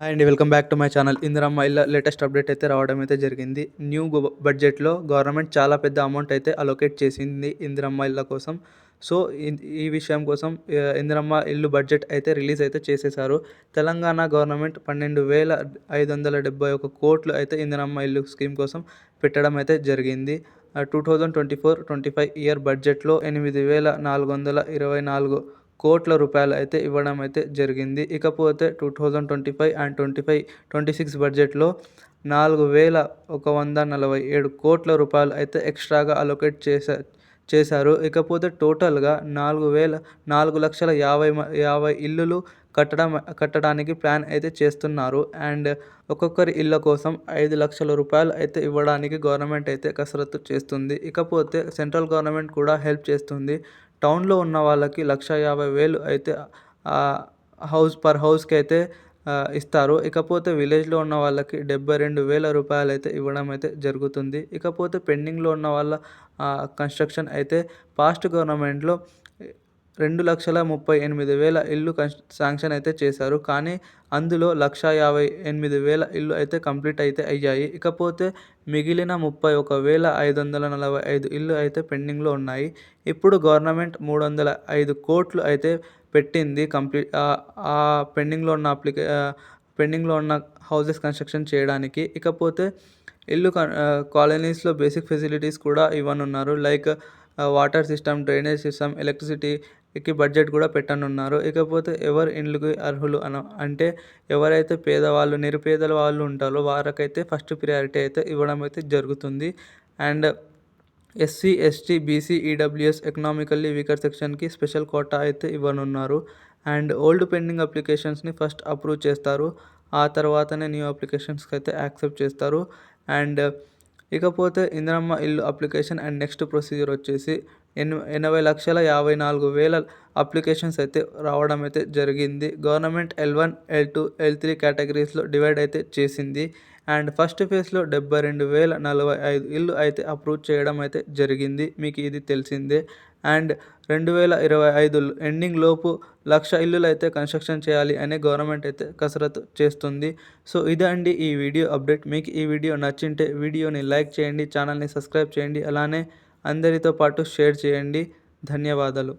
Hi అండి welcome back to my channel. Indiramma ఇళ్ళ latest update అయితే రావడం అయితే జరిగింది. న్యూ బడ్జెట్లో గవర్నమెంట్ చాలా పెద్ద అమౌంట్ అయితే అలొకేట్ చేసింది ఇందిరమ్మ ఇళ్ళ కోసం. సో ఈ విషయం కోసం ఇందిరమ్మ ఇల్లు బడ్జెట్ అయితే రిలీజ్ అయితే చేసేశారు. తెలంగాణ గవర్నమెంట్ పన్నెండు వేల ఐదు వందల డెబ్బై ఒక కోట్లు అయితే ఇందిరమ్మ ఇల్లు స్కీమ్ కోసం పెట్టడం అయితే జరిగింది. Two thousand twenty four twenty five year బడ్జెట్లో ఎనిమిది వేల నాలుగు వందల ఇరవై నాలుగు కోట్ల రూపాయలు అయితే ఇవ్వడం అయితే జరిగింది. ఇకపోతే two thousand twenty five and twenty five twenty six బడ్జెట్లో నాలుగు వేల ఒక వంద నలభై ఏడు కోట్ల రూపాయలు అయితే ఎక్స్ట్రాగా అలొకేట్ చేశా చేశారు. ఇకపోతే టోటల్గా నాలుగు వేల నాలుగు లక్షల యాభై మ- యాభై ఇల్లులు కట్టడం కట్టడానికి ప్లాన్ అయితే చేస్తున్నారు. అండ్ ఒక్కొక్కరి ఇళ్ళ కోసం ఐదు లక్షల రూపాయలు అయితే ఇవ్వడానికి గవర్నమెంట్ అయితే కసరత్తు చేస్తుంది. ఇకపోతే సెంట్రల్ గవర్నమెంట్ కూడా హెల్ప్ చేస్తుంది. టౌన్లో ఉన్న వాళ్ళకి లక్ష యాభై వేలు అయితే హౌస్ పర్ హౌస్కి అయితే ఇస్తారు. ఇకపోతే విలేజ్లో ఉన్న వాళ్ళకి డెబ్బై రెండు వేల రూపాయలు అయితే ఇవ్వడం అయితే జరుగుతుంది. ఇకపోతే పెండింగ్లో ఉన్న వాళ్ళ ఆ, కన్స్ట్రక్షన్ అయితే పాస్ట్ గవర్నమెంట్లో రెండు లక్షల ముప్పై ఎనిమిది వేల ఇల్లు కన్స్ శాంక్షన్ అయితే చేశారు. కానీ అందులో లక్ష యాభై ఎనిమిది వేల ఇల్లు అయితే కంప్లీట్ అయితే అయ్యాయి. ఇకపోతే మిగిలిన ముప్పై ఒక వేల ఐదు వందల నలభై ఐదు ఇల్లు అయితే పెండింగ్లో ఉన్నాయి. ఇప్పుడు గవర్నమెంట్ మూడు వందల ఐదు కోట్లు అయితే పెట్టింది కంప్లీట్ ఆ పెండింగ్లో ఉన్న అప్లికే పెండింగ్లో ఉన్న హౌసెస్ కన్స్ట్రక్షన్ చేయడానికి. ఇకపోతే ఇల్లు కాలనీస్లో బేసిక్ ఫెసిలిటీస్ కూడా ఇవ్వనున్నారు. Like water system drainage system కి బడ్జెట్ కూడా పెట్టనున్నారు. ఇకపోతే ఎవరు ఇండ్లకు అర్హులు అన అంటే ఎవరైతే పేదవాళ్ళు నిరుపేదల వాళ్ళు ఉంటారో వారికైతే ఫస్ట్ ప్రియారిటీ అయితే ఇవ్వడం అయితే జరుగుతుంది. And SC ST BC EWS economically weaker సెక్షన్కి స్పెషల్ కోటా అయితే ఇవ్వనున్నారు. అండ్ ఓల్డ్ పెండింగ్ అప్లికేషన్స్ని ఫస్ట్ అప్రూవ్ చేస్తారు. ఆ తర్వాతనే న్యూ అప్లికేషన్స్కి అయితే యాక్సెప్ట్ చేస్తారు. అండ్ ఇకపోతే ఇందిరమ్మ ఇల్లు అప్లికేషన్ అండ్ నెక్స్ట్ ప్రొసీజర్ వచ్చేసి ఎన్ ఎనభై లక్షల యాభై నాలుగు వేల అప్లికేషన్స్ అయితే రావడం అయితే జరిగింది. Government L one L two L three కేటగిరీస్లో divide అయితే చేసింది. అండ్ ఫస్ట్ ఫేజ్లో డెబ్బై రెండు వేల నలభై ఐదు ఇల్లు అయితే అప్రూవ్ చేయడం అయితే జరిగింది. మీకు ఇది తెలిసిందే. అండ్ రెండు వేల ఇరవై ఐదు ఎండింగ్ లోపు లక్ష ఇల్లులు అయితే కన్స్ట్రక్షన్ చేయాలి అనే గవర్నమెంట్ అయితే కసరత్తు చేస్తుంది. సో ఇదండి ఈ వీడియో అప్డేట్. మీకు ఈ వీడియో నచ్చింటే వీడియోని లైక్ చేయండి ఛానల్ని సబ్స్క్రైబ్ చేయండి. అలానే అందరితో పాటు షేర్ చేయండి. ధన్యవాదాలు.